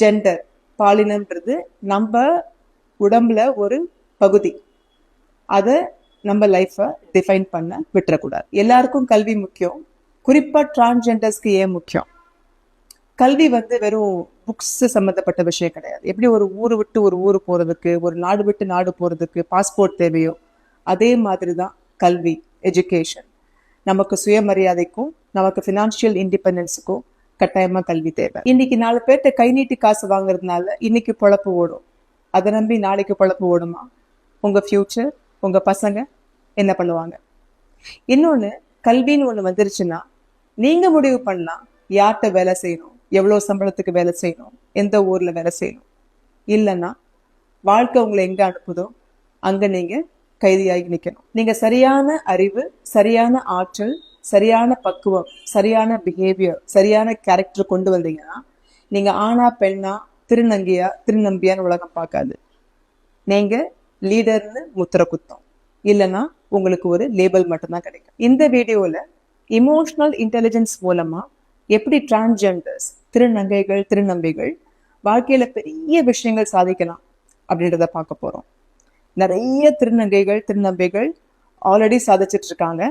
Gender பாலினம்ன்றது நம்ம உடம்புல ஒரு பகுதி. அதை நம்ம லைஃப்பை டிஃபைன் பண்ண விட்டுறக்கூடாது. எல்லாருக்கும் கல்வி முக்கியம். குறிப்பாக டிரான்ஸ்ஜெண்டர்ஸ்க்கு ஏன் முக்கியம்? கல்வி வந்து வெறும் புக்ஸ் சம்மந்தப்பட்ட விஷயம் கிடையாது. எப்படி ஒரு ஊர் விட்டு ஒரு ஊர் போகிறதுக்கு ஒரு நாடு விட்டு நாடு போகிறதுக்கு பாஸ்போர்ட் தேவையோ அதே மாதிரி தான் கல்வி எஜுகேஷன் நமக்கு சுயமரியாதைக்கும் நமக்கு ஃபினான்ஷியல் இண்டிபெண்டன்ஸுக்கும் கட்டாயமா கல்வி தேவை. இன்னைக்கு நாலு பேர்த்த கை நீட்டி காசு வாங்குறதுனால இன்னைக்கு பொழப்பு ஓடும். அதை நம்பி நாளைக்கு பொழப்பு ஓடுமா? உங்க ஃபியூச்சர் உங்க பசங்க என்ன பண்ணுவாங்க? இன்னொன்று கல்வின்னு ஒன்று வந்துருச்சுன்னா நீங்க முடிவு பண்ணலாம் யார்கிட்ட வேலை செய்யணும்? எவ்வளோ சம்பளத்துக்கு வேலை செய்யணும்? எந்த ஊரில் வேலை செய்யணும்? இல்லைன்னா வாழ்க்கை உங்களை எங்கே அனுப்புதோ அங்கே நீங்கள் கைதியாகி நிற்கணும் நீங்கள் சரியான அறிவு சரியான ஆற்றல் சரியான பக்குவம் சரியான பிஹேவியர் சரியான கேரக்டர் கொண்டு வந்தீங்கன்னா நீங்கள் ஆணா பெண்ணா திருநங்கையா திருநம்பியான்னு உலகம் பார்க்காது. நீங்கள் லீடர்னு முத்திர குத்தம். இல்லைன்னா உங்களுக்கு ஒரு லேபிள் மட்டும்தான் கிடைக்கும். இந்த வீடியோவில் இமோஷனல் இன்டெலிஜென்ஸ் மூலமாக எப்படி டிரான்ஸ்ஜெண்டர்ஸ் திருநங்கைகள் திருநம்பிகள் வாழ்க்கையில் பெரிய விஷயங்கள் சாதிக்கலாம் அப்படின்றத பார்க்க போகிறோம் நிறைய திருநங்கைகள் திருநம்பிகள் ஆல்ரெடி சாதிச்சிட்டு இருக்காங்க.